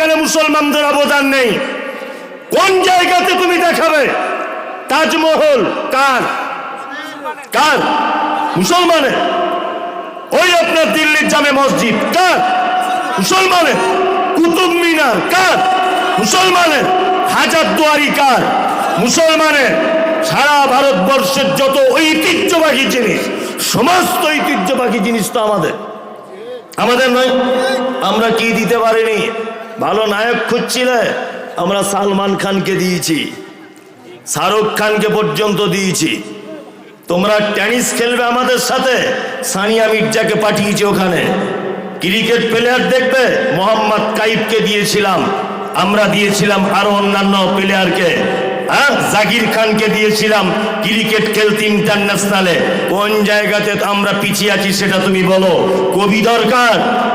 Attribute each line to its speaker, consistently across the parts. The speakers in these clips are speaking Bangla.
Speaker 1: এখানে মুসলমানদের অবদান নেই। কোন জায়গাতে তুমি দেখাবে? তাজমহল কার? কার? মুসলমানের। ওই আপনার দিল্লির জামে মসজিদ কার? মুসলমানের। কুতুব মিনার কার? মুসলমানের। হাজার দুয়ারি কার? মুসলমানের। সারা ভারতবর্ষের যত ঐতিহ্যবাহী জিনিস, সমস্ত ঐতিহ্যবাহী জিনিস তো আমাদের। আমাদের নয়, আমরা কি দিতে পারিনি? ভালো নায়ক খুঁজছিলে? আমরা সালমান খানকে দিয়েছি। শাহরুখ খানকে পর্যন্ত দিয়েছি। তোমরা টেনিস খেলবে আমাদের সাথে, সানিয়া মির্জাকে পাঠিয়েছি ওখানে। ক্রিকেট প্লেয়ার দেখবে, মোহাম্মদ কাইফকে দিয়েছিলাম। আমরা দিয়েছিলাম আরও অন্যান্য প্লেয়ারকে হ্যাঁ জাকির খানকে দিয়েছিলাম ক্রিকেট খেলতে ইন্টারন্যাশনালে। কোন জায়গাতে আমরা পিছিয়ে আছি সেটা তুমি বলো। কবি দরকার।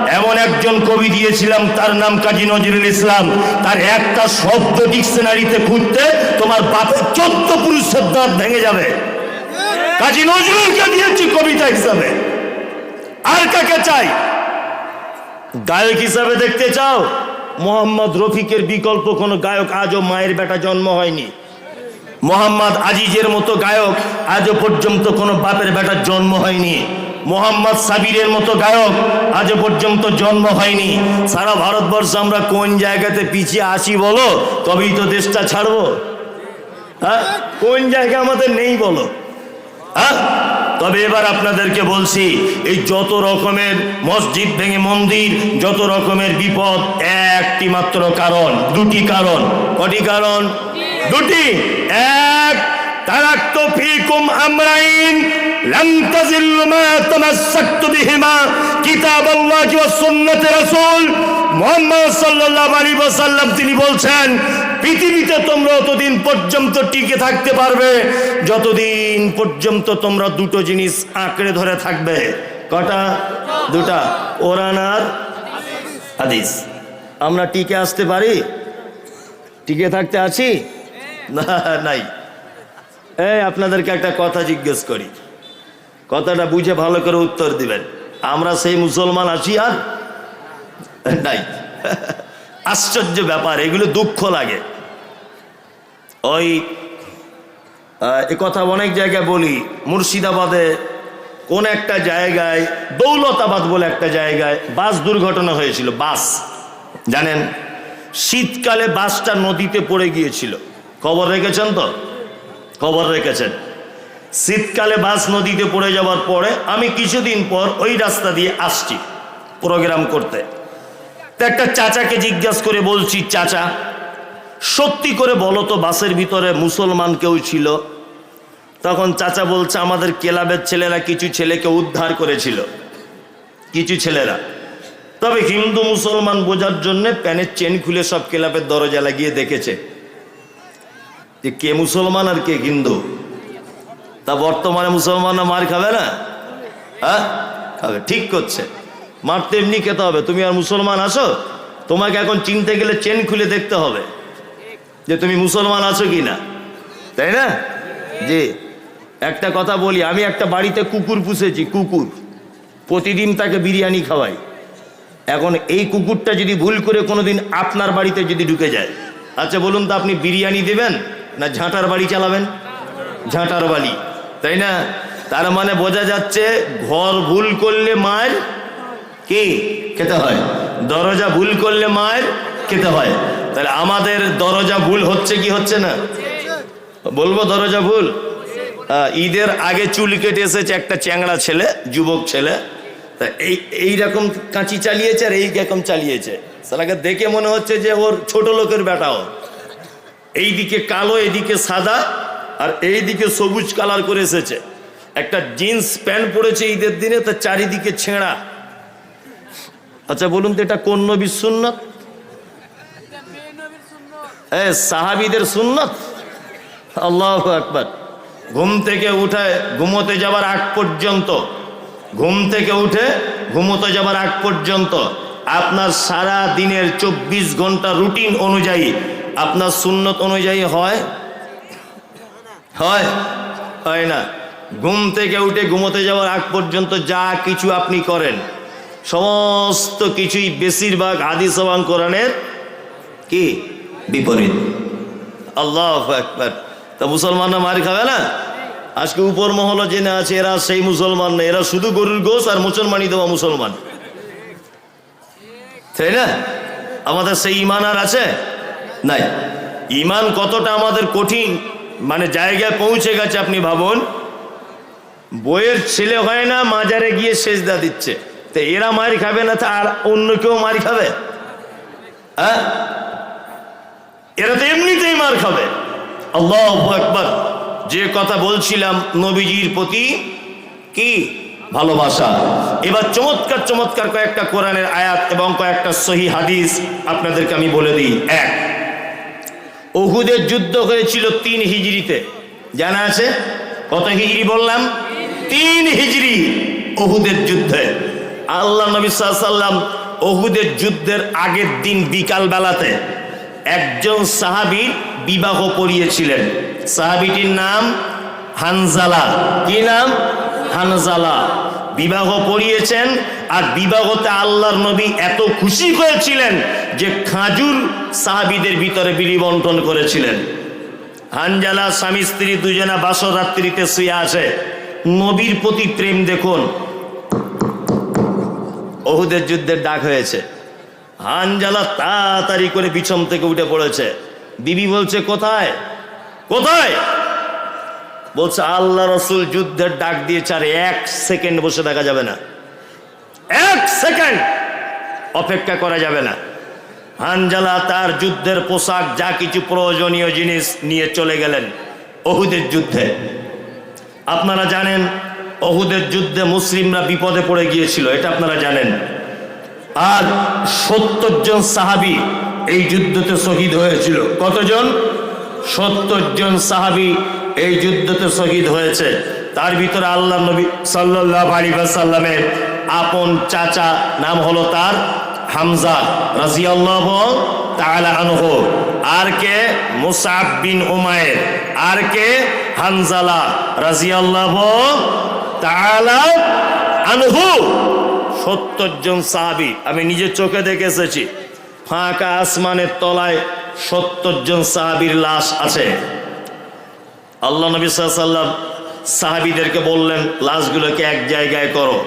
Speaker 1: এমন একজন কবি দিয়েছিলাম, তার নাম কাজী নজরুল ইসলাম। তার একটা শব্দ ডিকশনারিতে খুঁজতে তোমার বাপের চোদ্দ পুরুষের দাঁত ভেঙে যাবে। কাজী নজরুলকে দিয়েছি কবিতা হিসাবে। আর কাকে চাই? গায়ক হিসাবে দেখতে চাও? মোহাম্মদ রফিকের বিকল্প কোনো গায়ক আজও মায়ের বেটা জন্ম হয়নি। মোহাম্মদ আজিজের মতো গায়ক আজও পর্যন্ত কোনো বাপের বেটার জন্ম হয়নি। মোহাম্মদ সাবিরের মতো গায়ক আজও পর্যন্ত জন্ম হয়নি। সারা ভারতবর্ষ আমরা কোন জায়গাতে পিছিয়ে আসি বলো? তবেই তো দেশটা ছাড়বো। হ্যাঁ? কোন জায়গা আমাদের নেই বলো? হ্যাঁ? তবে এবার আপনাদেরকে বলছি, এই যত রকমের মসজিদ ভেঙে মন্দির, যত রকমের বিপদ, একটি মাত্র কারণ, দুটি কারণ। কটি কারণ? দুটি, এক তারাক্ত ফিকুম আমরাইন, লাম তাজিল্লু মা তামাসসাকতু বিহিমা, কিতাবাল্লাহি ওয়া সুন্নাতে রাসূল। মুহাম্মদ সাল্লাল্লাহু আলাইহি ওয়াসাল্লাম, তিনি বলছেন, পৃথিবীতে তোমরা অতদিন পর্যন্ত টিকে থাকতে পারবে, যতদিন পর্যন্ত তোমরা দুটো জিনিস আঁকড়ে ধরে থাকবে। কটা? দুটা। কোরআন আর হাদিস। আমরা টিকে আসতে পারি? টিকে থাকতে আছি? না, নাই। এই, আপনাদেরকে একটা কথা জিজ্ঞেস করি। কথাটা বুঝে ভালো করে উত্তর দিবেন। আমরা সেই মুসলমান আছি আর নাই। আশ্চর্য ব্যাপার, এগুলো দুঃখ লাগে। ওই এ কথা অনেক জায়গায় বলি, মুর্শিদাবাদে কোন একটা জায়গায়, দৌলতাবাদ বলে একটা জায়গায় বাস দুর্ঘটনা হয়েছিল, বাস। জানেন? শীতকালে বাসটা নদীতে পড়ে গিয়েছিল। খবর রেখেছেন তো? খবর রেখেছেন। শীতকালে বাস নদীতে পড়ে যাওয়ার পরে আমি কিছুদিন পর ওই রাস্তা দিয়ে আসছি প্রোগ্রাম করতে। একটা চাচাকে জিজ্ঞাসা করে বলছি, চাচা, সত্যি করে বলো তো বাসের ভিতরে মুসলমান কেউ ছিল? তখন চাচা বলছে, আমাদের ক্লাবের ছেলেরা কিছু ছেলেকে উদ্ধার করেছিল। কিছু ছেলেরা। তবে হিন্দু মুসলমান বোঝার জন্য প্যানের চেন খুলে সব ক্লাবের দরজা লাগিয়ে দেখেছে। যে কে মুসলমান আর কে হিন্দু? তা বর্তমানে মুসলমানরা মার খাবে না? হ্যাঁ? খাবে, ঠিক করছে। মার তো এমনি খেতে হবে। তুমি আর মুসলমান আসো তোমাকে এখন চিনতে গেলে চেন খুলে দেখতে হবে যে তুমি মুসলমান আছো কি না তাই না? যে একটা কথা বলি, আমি একটা বাড়িতে কুকুর পুষেছি, কুকুর। প্রতিদিন তাকে বিরিয়ানি খাওয়াই। এখন এই কুকুরটা যদি ভুল করে কোনোদিন আপনার বাড়িতে যদি ঢুকে যায় আচ্ছা বলুন তো আপনি বিরিয়ানি দেবেন? না ঝাঁটার বাড়ি চালাবেন? ঝাঁটার বাড়ি, তাই না? তার মানে বোঝা যাচ্ছে ঘর ভুল করলে মায়ের কি খেতে হয়? দরজা ভুল করলে মায়ের খেতে হয়। তাহলে আমাদের দরজা ভুল হচ্ছে কি হচ্ছে না? বলব দরজা ভুল? ঈদের আগে চুল কেটে এসেছে একটা চ্যাংড়া ছেলে, যুবক ছেলে। তা এই এইরকম কাঁচি চালিয়েছে আর এই রকম চালিয়েছে। সালাকে দেখে মনে হচ্ছে যে ওর ছোট লোকের বেটাও এইদিকে কালো এদিকে সাদা আর এইদিকে সবুজ কালার করে এসেছে। একটা জিন্স প্যান্ট পরেছে ঈদের দিনে তার চারিদিকে ছেঁড়া। আচ্ছা বলুন তো এটা কোন নবীর সুন্নত? এ, সাহাবিদের সুন্নত? আল্লাহ আকবার। ঘুম থেকে উঠে ঘুমোতে যাবার আগ পর্যন্ত, ঘুম থেকে উঠে ঘুমোতে যাবার আগ পর্যন্ত আপনার সারা দিনের চব্বিশ ঘণ্টা রুটিন অনুযায়ী আপনার সুন্নত অনুযায়ী হয়? হয়? হয় না। ঘুম থেকে উঠে ঘুমোতে যাওয়ার আগ পর্যন্ত যা কিছু আপনি করেন, সমস্ত কিছুই বেশিরভাগ হাদিস এবং কোরআনের কি? বিপরীত। আল্লাহ একবার তা মুসলমানরা মার খাবে না? আজকে উপর মহল জেনে আছে, এরা সেই মুসলমান না, এরা শুধু গরুর গোস আর মুসলমানই দেওয়া মুসলমান। তাই না? আমাদের সেই ইমান আর আছে? নাই। ইমান কতটা আমাদের কঠিন মানে জায়গায় পৌঁছে গেছে আপনি ভাবুন। বইয়ের ছেলে হয় না, মাজারে গিয়ে সেজদা দিচ্ছে। তো এরা মার খাবে না তা আর অন্য কেউ মার খাবে? হ্যাঁ? এরা তো এমনিতেই মার খাবে। আল্লাহ একবার যে কথা বলছিলাম নবীজির প্রতি, কি? ভালোবাসা। এবার চমৎকার চমৎকার কয়েকটা কোরআনের আয়াত এবং কয়েকটা সহি হাদিস আপনাদেরকে আমি বলে দিই। এক ওহুদের যুদ্ধ হয়েছিল তিন হিজড়িতে। জানা আছে? কত হিজড়ি বললাম? তিন হিজড়ি ওহুদের যুদ্ধে। আল্লাহ নবী সাল্লাম ওহুদের যুদ্ধের আগের দিন বিকাল বেলাতে একজন সাহাবী বিবাহ করিয়েছিলেন। সাহাবিটির নাম হানজালা। কি নাম? হানজালা। বিবাহ পড়িয়েছেন আর বিবাহতে আল্লাহর নবী এত খুশি হয়েছিলেন যে খাজুর সাহাবিদের ভিতরে বিলি বন্টন করেছিলেন। হানজালা স্বামী স্ত্রী দুজনা বাসরাত্রিতে শুয়ে আছে। নবীর প্রতি প্রেম দেখুন। ওহুদের যুদ্ধের ডাক হয়েছে। হানজালা তাড়াতাড়ি করে পিছন থেকে উঠে পড়েছে। বিবি বলছে, কোথায়? কোথায়? বলছে, আল্লাহ রসুল যুদ্ধের ডাক দিয়েছে আর এক সেকেন্ড বসে দেখা যাবে না। এক সেকেন্ড অপেক্ষা করা যাবে না। হানজালা তার যুদ্ধের পোশাক, যা কিছু প্রয়োজনীয় জিনিস নিয়ে চলে গেলেন অহুদের যুদ্ধে। আপনারা জানেন, অহুদের যুদ্ধে মুসলিমরা বিপদে পড়ে গিয়েছিল, এটা আপনারা জানেন। আর সত্তর জন সাহাবি এই যুদ্ধতে শহীদ হয়েছিল। কতজন? সত্তর জন সাহাবি এই যুদ্ধতে শহীদ হয়েছে। তার ভিতরে আল্লাহ নবী সাল্লাহ আলী সাল্লামের আপন চাচা নাম হলো তার হামজা রাজিয়াল্লাহ তাআলা আনহু। আর কে? মুসাব বিন উমায়ের আর কে? হানজালা রাজিয়াল্লাহ তাআলা আনহু। সত্তর জন সাহাবি, আমি নিজের চোখে দেখে এসেছি। ফাঁকা আসমানের তলায় সত্তর জন সাহাবির লাশ আছে। আল্লাহ নবী সাল্লাম সাহাবিদেরকে বললেন, লাশগুলোকে এক জায়গায় করো।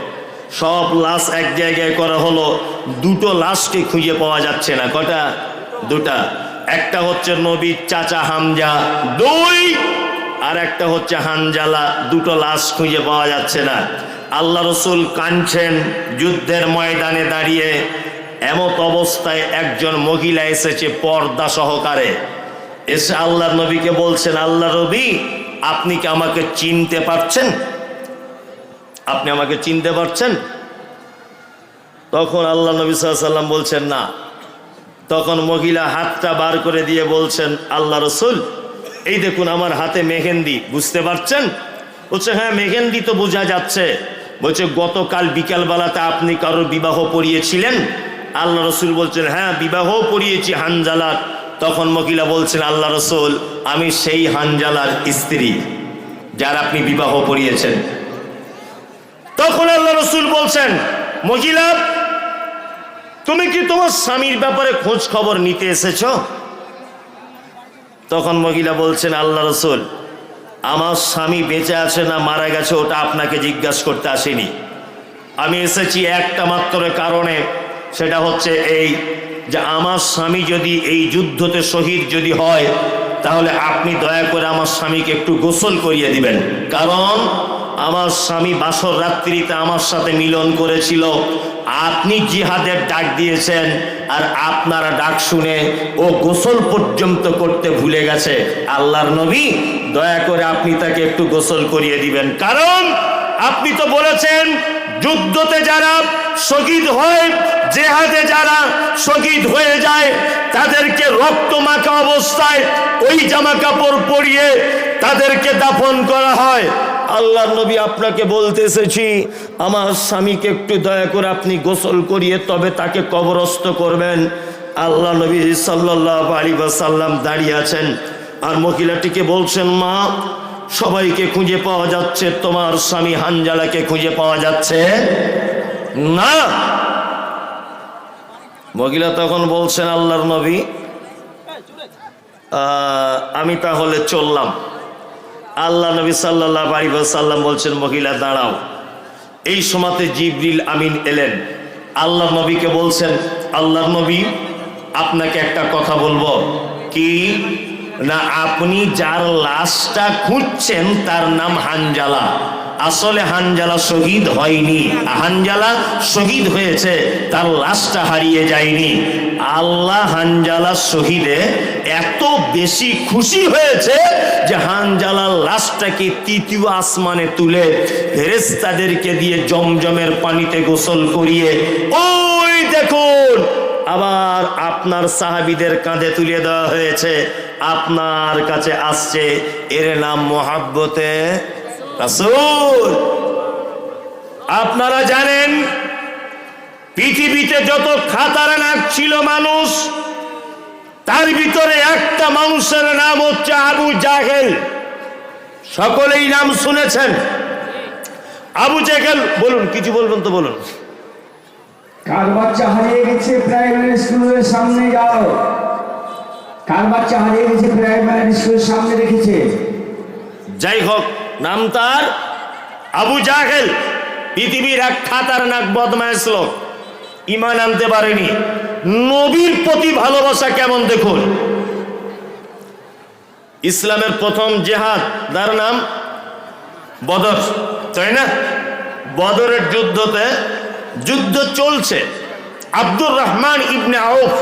Speaker 1: সব লাশ এক জায়গায় করা হলো। দুটো লাশকে খুঁজে পাওয়া যাচ্ছে না। কটা? দুটা। একটা হচ্ছে নবীর চাচা হামজা দুই, আর একটা হচ্ছে হানজালা। দুটো লাশ খুঁজে পাওয়া যাচ্ছে না। আল্লাহ রসুল কাঁদছেন যুদ্ধের ময়দানে দাঁড়িয়ে। এমত অবস্থায় একজন মহিলা এসেছে পর্দা সহকারে। এসে আল্লাহ নবীকে বলছেন, আল্লাহ নবী আপনি কি আমাকে চিনতে পারছেন? আপনি আমাকে চিনতে পারছেন? তখন আল্লাহ নবী সাল্লাম বলছেন, না। তখন মহিলা হাতটা বার করে দিয়ে বলছেন, আল্লাহ রসুল, এই দেখুন আমার হাতে মেহেন্দি, বুঝতে পারছেন? বলছে হ্যাঁ মেহেন্দি তো বোঝা যাচ্ছে। বলছে, গতকাল বিকালবেলাতে আপনি কারোর বিবাহ পড়িয়েছিলেন? আল্লাহ রসুল বলছেন হ্যাঁ বিবাহ পড়িয়েছি হানজালার। তখন মহিলা বলছেন, আল্লাহ রসুল, আমি সেই হানজালার স্ত্রী যার আপনি বিবাহ পড়িয়েছেন। তখন আল্লাহ রসুল বলছেন, মহিলা, তুমি কি তোমার স্বামীর ব্যাপারে খোঁজ খবর নিতে এসেছ? তখন মহিলা বলছেন, আল্লাহ রসুল, আমার স্বামী বেঁচে আছে না মারা গেছে ওটা আপনাকে জিজ্ঞাসা করতে আসেনি। আমি এসেছি একটা মাত্র কারণে, সেটা হচ্ছে এই যে আমার স্বামী যদি এই যুদ্ধতে শহীদ যদি হয়, তাহলে আপনি দয়া করে আমার স্বামীকে একটু গোসল করিয়ে দিবেন। কারণ আমার স্বামী বাসর রাত্রিতে আমার সাথে মিলন করেছিল। আপনি জিহাদের ডাক দিয়েছেন আর আপনারা ডাক শুনে ও গোসল পর্যন্ত করতে ভুলে গেছে। আল্লাহর নবী, দয়া করে আপনি তাকে একটু গোসল করিয়ে দিবেন। কারণ আপনি তো বলেছেন, যুদ্ধতে যারা শহীদ হয়, জেহাদে যারা শহীদ হয়ে যায়, তাদেরকে রক্ত মাখা অবস্থায় ওই জামা কাপড় পরিয়ে তাদেরকে দাফন করা হয়। আল্লাহ নবী আপনাকে বলতে এসেছি আমার স্বামীকে একটু দয়া করে আপনি গোসল করিয়ে তবে তাকে কবরস্থ করবেন। আল্লাহ নবী সাল্লাহ আলী সাল্লাম দাঁড়িয়ে আছেন আর মহিলাটিকে বলছেন, মা, সবাইকে খুঁজে পাওয়া যাচ্ছে, তোমার স্বামী হানজালাকে খুঁজে পাওয়া যাচ্ছে না। মহিলা তখন বলছেন, আল্লাহর নবী আমি তাহলে চললাম। আল্লাহ নবী সাল্লাহ সাল্লাম বলছেন, মহিলা, দাঁড়াও। এই সময়তে জিবরিল আমিন এলেন। আল্লাহ নবীকে বলছেন আল্লাহ নবী, আপনাকে একটা কথা বলব। কি? না, আপনি যার লাশটা খুঁজছেন, তার নাম হানজালা। আসলে হানজালা শহীদ হয়নি। হানজালা শহীদ হয়েছে, তার লাশটা হারিয়ে যায়নি। আল্লাহ হানজালা শহীদে এত বেশি খুশি হয়েছে যে হানজালার লাশটাকে তৃতীয় আসমানে তুলে ফেরেস্তাদেরকে দিয়ে জমজমের পানিতে গোসল করিয়ে, ওই দেখুন, আবার আপনার সাহাবিদের কাঁধে তুলে দেওয়া হয়েছে। আপনার কাছে আসছে, এর নাম মোহাব্বতে রাসূল। আপনারা জানেন, পৃথিবীতে যত খাতারানাক ছিল মানুষ তার ভিতরে একটা মানুষের নাম হচ্ছে আবু জাহেল। সকলেই নাম শুনেছেন। আবু জাহেল বলুন কিছু বলবেন তো বলুন।
Speaker 2: কার বাচ্চা হারিয়ে গেছে প্রাইমারি স্কুলের সামনে যাও। কার বাচ্চা হারিয়ে গেছে প্রাইমারি স্কুলের সামনে রেখেছে?
Speaker 1: যাই হোক নাম তার আবু জাহেল। পৃথিবীর এক খাতার নাক বদমাইশ লোক। ইমান আনতে পারেনি। নবীর প্রতি ভালোবাসা কেমন দেখুন? ইসলামের প্রথম জেহাদ, তার নাম? বদর, তাই না? বদরের যুদ্ধতে, যুদ্ধ চলছে। আব্দুর রহমান ইবনে আউফ,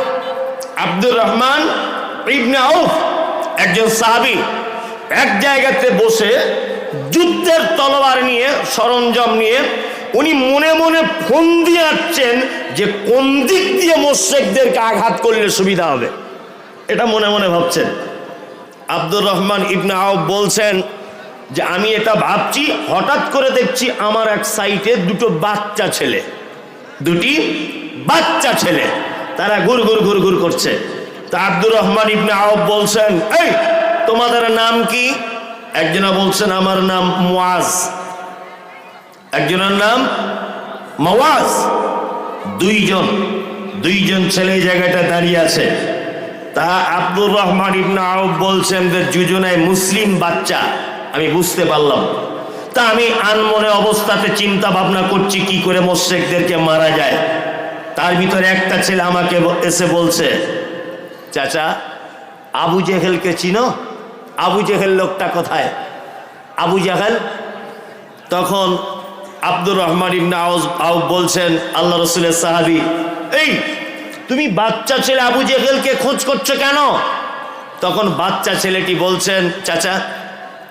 Speaker 1: আব্দুর রহমান ইবনে আউফ একজন সাহাবী, এক জায়গাতে বসে যুদ্ধের তলোয়ার নিয়ে, সরঞ্জাম নিয়ে, উনি মনে মনে ফোন দিয়ে আসছেন যে কোন দিক দিয়ে মোশেকদেরকে আঘাত করলে সুবিধা হবে? এটা মনে মনে ভাবছেন। আব্দুর রহমান ইবনে আউফ বলছেন যে, আমি এটা ভাবছি, হঠাৎ করে দেখছি আমার এক সাইটে দুটো বাচ্চা ছেলে। দুটি বাচ্চা ছেলে। তারা ঘুর ঘুর ঘুর ঘুর করছে। তা আব্দুর রহমান ইবনে আউফ বলছেন, এই, তোমাদের নাম কি? একজনা বলছেন, আমার নাম মুয়াজ একজনের নাম মাওয়াজ। দুইজন দুইজন ছেলে এই জায়গাটা দাঁড়িয়ে আছে। তা আব্দুর রহমান ইবনে আউফ বলছেন যে দুজনায় মুসলিম বাচ্চা। আমি বুঝতে পারলাম। তা আমি আনমনে অবস্থাতে চিন্তা ভাবনা করছি, কি করে মোশেকদেরকে মারা যায়। তার ভিতরে একটা ছেলে আমাকে এসে বলছে, চাচা, আবু জেহেলকে চিনো? আবু জেহেল লোকটা কোথায়? আবু জাহেল তখন আব্দুর রহমান ইবনে আউফ বলছেন, আল্লাহ রসুলের সাহাবি, এই, তুমি বাচ্চা ছেলে আবু জেহেলকে খোঁজ করছ কেন? তখন বাচ্চা ছেলেটি বলছেন, চাচা,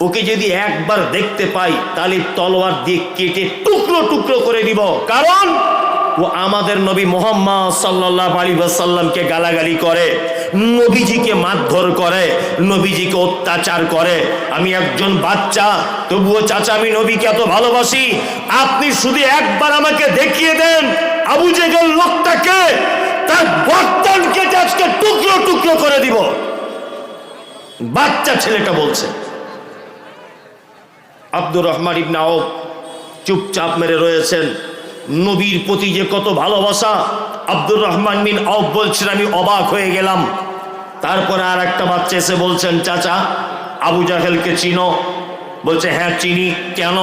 Speaker 1: ওকে যদি একবার দেখতে পাই, তাহলে তলোয়ার দিয়ে কেটে টুকরো টুকরো করে দিব। কারণ ও আমাদের নবী মোহাম্মদ সাল্লাহ আলী সাল্লামকে গালাগালি করে। নবীজিকে মারধর করে, নবীজিকে অত্যাচার করে। আমি একজন বাচ্চা, তবুও চাচা, আমি নবীকে এত ভালোবাসি। আপনি শুধু একবার আমাকে দেখিয়ে দেন, আবু জেগেল লোকটাকে, তার বর্তনকে আজকে টুকরো টুকরো করে দিব। বাচ্চা ছেলেটা বলছে, আব্দুর রহমান ইবনে চুপচাপ মেরে রয়েছেন। নবীর প্রতি যে কত ভালোবাসা, আব্দুর রহমান বিন আউফ বলছেন, আমি অবাক হয়ে গেলাম। তারপরে আর একটা বাচ্চা এসে বলছেন, চাচা, আবু জাহেলকে চিনো। বলছে হ্যাঁ চিনি। কেন?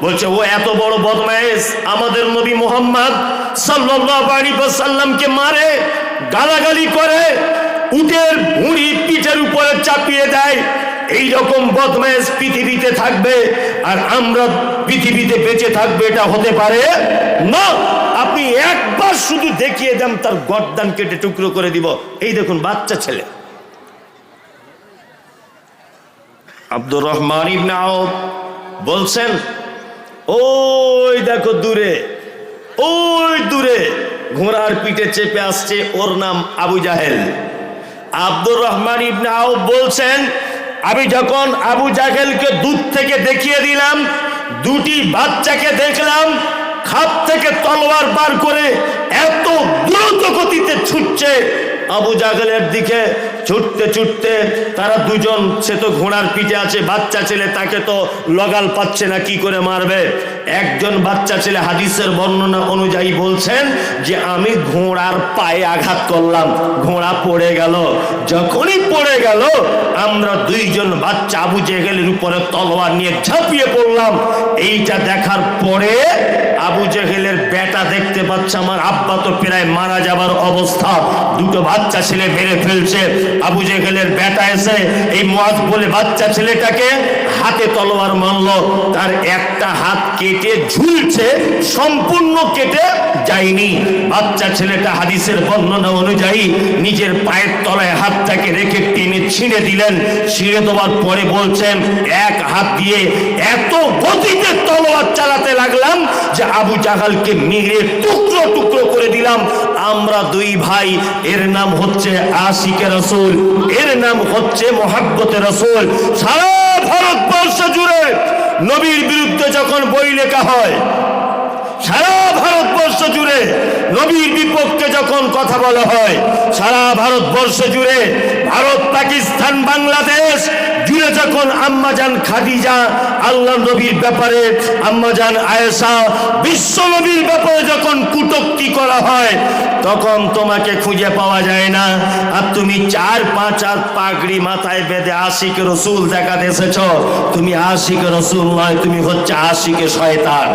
Speaker 1: বলছে, ও এত বড় বদমায়েশ, আমাদের নবী মোহাম্মদ সাল্লামকে মারে, গালাগালি করে, উটের ভুঁড়ি পিঠের উপরে চাপিয়ে দেয় এই রকম বদমাইশ পৃথিবীতে থাকবে আর আমরা পৃথিবীতে বেঁচে থাকবে, এটা হতে পারে না। আপনি একবার শুধু দেখিয়ে দেন, তার গর্দান কেটে টুকরো করে দিব। এই দেখুন, বাচ্চা ছেলে। আব্দুর রহমান ইবনে বলছেন, ওই দেখো দূরে, ওই দূরে ঘোড়ার পিঠে চেপে আসছে ওর নাম আবু জাহেল। আব্দুর রহমান ইবনে বলছেন আমি যখন আবু জাহেলকে দূর থেকে দেখিয়ে দিলাম, দুটি বাচ্চাকে দেখলাম, খাপ থেকে তলোয়ার বার করে এত দ্রুত গতিতে ছুটছে, আবু জাহেলের দিকে ছুটতে ছুটতে তারা দুজন, সে তো ঘোড়ার পিঠে আছে, বাচ্চা ছেলে তাকে তো লগাল পাচ্ছে না, কি করে মারবে? একজন বাচ্চা ছেলে হাদিসের বর্ণনা অনুযায়ী বলছেন যে আমি ঘোড়ার পায়ে আঘাত করলাম, ঘোড়া পড়ে গেল। যখনই পড়ে গেল, আমরা দুইজন বাচ্চা আবু জেহেলের উপরে তলোয়ার নিয়ে ঝাঁপিয়ে পড়লাম। এইটা দেখার পরে আবু জেহেলের বেটা দেখতে পাচ্ছে আমার আব্বা তো প্রায় মারা যাবার অবস্থা। দুটো বাচ্চা ছেলে মেরে ফেলছে। আবু জেহেলের বেটা এসে এই মহাজ বলে বাচ্চা ছেলেটাকে হাতে তলোয়ার মারল। তার একটা হাত কেটে ঝুলছে, সম্পূর্ণ কেটে যায়নি। বাচ্চা ছেলেটা হাদিসের বর্ণনা অনুযায়ী নিজের পায়ের তলায় হাতটাকে রেখে টেনে ছিঁড়ে দিলেন। ছিঁড়ে দেওয়ার পরে বলছেন, এক হাত দিয়ে এত গতিতে তলোয়ার চালাতে লাগলাম যে আবু জাহালকে মেরে টুকরো টুকরো করে দিলাম। আমরা দুই ভাই, এর নাম হচ্ছে আশিকে রসুল, এর নাম হচ্ছে মোহাব্বতে রসুল। সারা ভারতবর্ষ জুড়ে নবীর বিরুদ্ধে যখন বই লেখা হয় সারা ভারতবর্ষ জুড়ে নবীর বিপক্ষে যখন কথা বলা হয়, সারা ভারতবর্ষ জুড়ে ভারত, পাকিস্তান, বাংলাদেশ জুড়ে যখন আম্মাজান খাদিজা, আল্লাহ নবীর ব্যাপারে আম্মাজান আয়েশা, বিশ্ব নবীর ব্যাপারে যখন কুটক্তি করা হয়, তখন তোমাকে খুঁজে পাওয়া যায় না। আর তুমি চার পাঁচ আর পাগড়ি মাথায় বেঁধে আশিক রসুল দেখাতে এসেছ। তুমি আশিক রসুল নয়, তুমি হচ্ছে আশিকে শয়তান।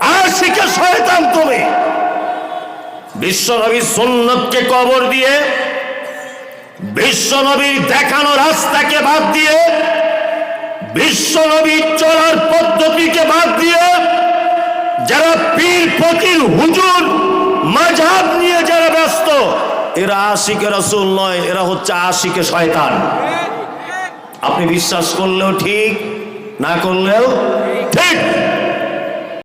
Speaker 1: আশিকে শয়তান তুমি। বিশ্বনবীর সুন্নতকে কবর দিয়ে বিশ্বনবীর দেখানো রাস্তাকে বাদ দিয়ে বিশ্বনবীর চলার পদ্ধতিকে বাদ দিয়ে, যারা পীর, ফকির, হুজুর মাঝাব নিয়ে যারা ব্যস্ত, এরা আশিকে রসুল নয়, এরা হচ্ছে আশিকে শয়তান। আপনি বিশ্বাস করলেও ঠিক, না করলেও ঠিক।